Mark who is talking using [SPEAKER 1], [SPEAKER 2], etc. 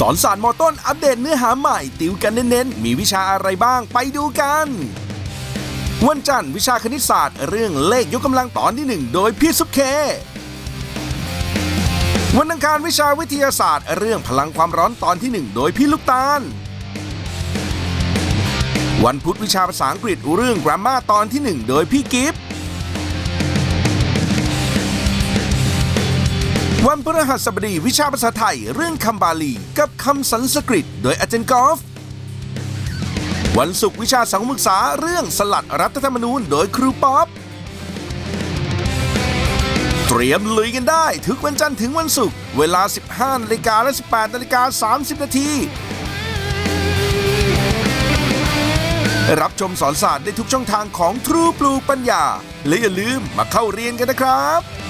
[SPEAKER 1] สอนศาสตร์มอต้นอัปเดตเนื้อหาใหม่ ติวกันเน้นๆ มีวิชาอะไรบ้างไปดูกัน วันจันทร์วิชาคณิตศาสตร์ เรื่องเลขยกกำลังตอนที่หนึ่งโดยพี่ซุปเค วันอังคารวิชาวิทยาศาสตร์ เรื่องพลังความร้อนตอนที่หนึ่งโดยพี่ลูกตาล วันพุธวิชาภาษาอังกฤษเรื่อง grammar ตอนที่หนึ่งโดยพี่กิฟต์ วันพฤหัสบดีวิชาภาษาไทยเรื่องคำบาลี กับคำสันสกฤต โดยอาจารย์กอล์ฟวันศุกร์วิชาสังคมศึกษาเรื่องสลัดรัฐธรรมนูญโดยครูป๊อปเตรียมลุยกันได้ทุกวันจันทร์ถึงวันศุกร์เวลา 15นาฬิกาและ 18นาฬิกา30 นาทีรับชมสอนศาสตร์ได้ทุกช่องทางของทรูปลูปัญญา และอย่าลืมมาเข้าเรียนกันนะครับ